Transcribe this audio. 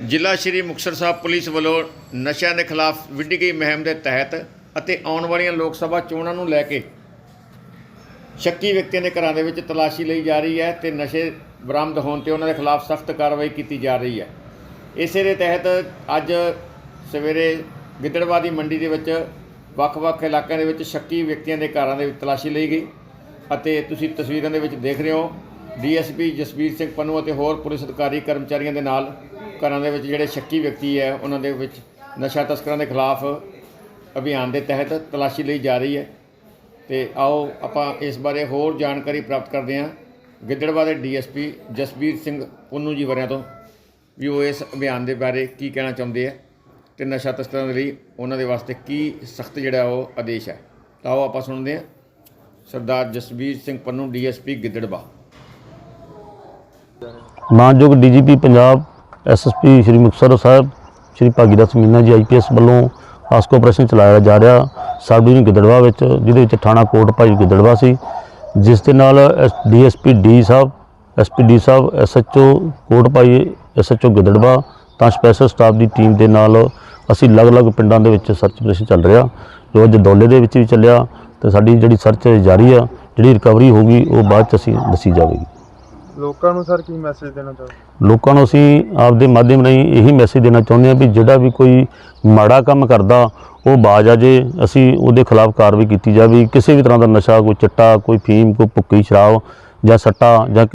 ਜ਼ਿਲ੍ਹਾ ਸ਼੍ਰੀ ਮੁਕਤਸਰ ਸਾਹਿਬ ਪੁਲਿਸ ਵੱਲੋਂ ਨਸ਼ਿਆਂ ਦੇ ਖਿਲਾਫ ਵਿੱਢੀ ਗਈ ਮੁਹਿੰਮ ਦੇ ਤਹਿਤ ਅਤੇ ਆਉਣ ਵਾਲੀਆਂ ਲੋਕ ਸਭਾ ਚੋਣਾਂ ਨੂੰ ਲੈ ਕੇ ਸ਼ੱਕੀ ਵਿਅਕਤੀਆਂ ਦੇ ਘਰਾਂ ਦੇ ਵਿੱਚ ਤਲਾਸ਼ੀ ਲਈ ਜਾ ਰਹੀ ਹੈ ਤੇ ਨਸ਼ੇ ਬਰਾਮਦ ਹੋਣ ਤੇ ਉਹਨਾਂ ਦੇ ਖਿਲਾਫ ਸਖਤ ਕਾਰਵਾਈ ਕੀਤੀ ਜਾ ਰਹੀ ਹੈ। ਇਸੇ ਦੇ ਤਹਿਤ ਅੱਜ ਸਵੇਰੇ ਗਿੱਦੜਵਾਦੀ ਮੰਡੀ ਦੇ ਵਿੱਚ ਵੱਖ-ਵੱਖ ਇਲਾਕਿਆਂ ਦੇ ਵਿੱਚ ਸ਼ੱਕੀ ਵਿਅਕਤੀਆਂ ਦੇ ਘਰਾਂ ਦੇ ਵਿੱਚ ਤਲਾਸ਼ੀ ਲਈ ਗਈ ਅਤੇ ਤੁਸੀਂ ਤਸਵੀਰਾਂ ਦੇ ਵਿੱਚ ਦੇਖ ਰਹੇ ਹੋ ਡੀਐਸਪੀ ਜਸਵੀਰ ਸਿੰਘ ਪੰਨੂ ਅਤੇ ਹੋਰ ਪੁਲਿਸ ਅਧਿਕਾਰੀ, ਕਰਮਚਾਰੀਆਂ ਦੇ ਨਾਲ ਘਰਾਂ ਦੇ ਵਿੱਚ ਜਿਹੜੇ ਸ਼ੱਕੀ ਵਿਅਕਤੀ ਹੈ, ਉਹਨਾਂ ਦੇ ਵਿੱਚ ਨਸ਼ਾ ਤਸਕਰਾਂ ਦੇ ਖਿਲਾਫ ਅਭਿਆਨ ਦੇ ਤਹਿਤ ਤਲਾਸ਼ੀ ਲਈ ਜਾ ਰਹੀ ਹੈ। ਤੇ ਆਓ ਆਪਾਂ ਇਸ ਬਾਰੇ ਹੋਰ ਜਾਣਕਾਰੀ ਪ੍ਰਾਪਤ ਕਰਦੇ ਹਾਂ। ਗਿੱਦੜਵਾ ਦੇ ਡੀਐਸਪੀ ਜਸਬੀਰ ਸਿੰਘ ਪੁੰਨੂ ਜੀ ਵਰਿਆਂ ਤੋਂ ਵੀ ਉਹ ਇਸ ਅਭਿਆਨ ਦੇ ਬਾਰੇ ਕੀ ਕਹਿਣਾ ਚਾਹੁੰਦੇ ਆ ਤੇ ਨਸ਼ਾ ਤਸਕਰਾਂ ਦੇ ਲਈ ਉਹਨਾਂ ਦੇ ਵਾਸਤੇ ਕੀ ਸਖਤ ਜਿਹੜਾ ਉਹ ਆਦੇਸ਼ ਹੈ। ਤਾਂ ਆਓ ਆਪਾਂ ਸੁਣਦੇ ਹਾਂ। ਸਰਦਾਰ ਜਸਬੀਰ ਸਿੰਘ ਪੰਨੂ, ਡੀਐਸਪੀ ਗਿੱਦੜਵਾ। ਮਾਨਯੋਗ DGP Punjab SSP Shri Muktsar Sahib, Shri Bhagidas Meena ji IPS ਵੱਲੋਂ ਆਸਕੋ ਆਪਰੇਸ਼ਨ ਚਲਾਇਆ ਜਾ ਰਿਹਾ ਸਬ ਡਿਵੀਜ਼ਨ ਗਿੱਦੜਵਾ ਵਿੱਚ, ਜਿਹਦੇ ਵਿੱਚ ਥਾਣਾ ਕੋਟ ਭਾਈ ਗਿੱਦੜਵਾ ਸੀ, ਜਿਸ ਦੇ ਨਾਲ ਡੀਐਸਪੀ ਡੀ ਸਾਹਿਬ ਐਸਪੀ ਡੀ ਸਾਹਿਬ ਐਸਐਚਓ ਕੋਟ ਭਾਈ ਐਸਐਚਓ ਗਿੱਦੜਵਾ, ਤਾਂ ਸਪੈਸ਼ਲ ਸਟਾਫ ਦੀ ਟੀਮ ਦੇ ਨਾਲ ਅਸੀਂ ਅਲੱਗ-ਅਲੱਗ ਪਿੰਡਾਂ ਦੇ ਵਿੱਚ ਸਰਚ ਆਪਰੇਸ਼ਨ ਚੱਲ ਰਿਹਾ। ਜੋ ਅੱਜ ਦੌਲੇ ਦੇ ਵਿੱਚ ਵੀ ਚੱਲਿਆ ਤੇ ਸਾਡੀ ਜਿਹੜੀ ਸਰਚ ਜਾਰੀ ਆ, ਜਿਹੜੀ ਰਿਕਵਰੀ ਹੋਗੀ ਉਹ ਬਾਅਦ ਚ ਅਸੀਂ ਦੱਸੀ ਜਾਵੇਗੀ। ਲੋਕਾਂ ਨੂੰ ਸਰ ਕੀ ਮੈਸੇਜ ਦੇਣਾ ਚਾਹੁੰਦੇ ਲੋਕਾਂ ਨੂੰ ਅਸੀਂ ਆਪਦੇ ਮਾਧਿਅਮ ਰਾਹੀਂ ਇਹੀ ਮੈਸੇਜ ਦੇਣਾ ਚਾਹੁੰਦੇ ਹਾਂ ਵੀ ਜਿਹੜਾ ਵੀ ਕੋਈ ਮਾੜਾ ਕੰਮ ਕਰਦਾ, ਉਹ ਬਾਜ ਆ ਜੇ, ਅਸੀਂ ਉਹਦੇ ਖਿਲਾਫ ਕਾਰਵਾਈ ਕੀਤੀ ਜਾਵੇ, ਕਿਸੇ ਵੀ ਤਰ੍ਹਾਂ ਦਾ ਨਸ਼ਾ, ਕੋਈ ਚਿੱਟਾ, ਕੋਈ ਫੀਮ, ਕੋਈ ਭੁੱਕੀ, ਸ਼ਰਾਬ ਜਾਂ ਸੱਟਾ ਜਾਂ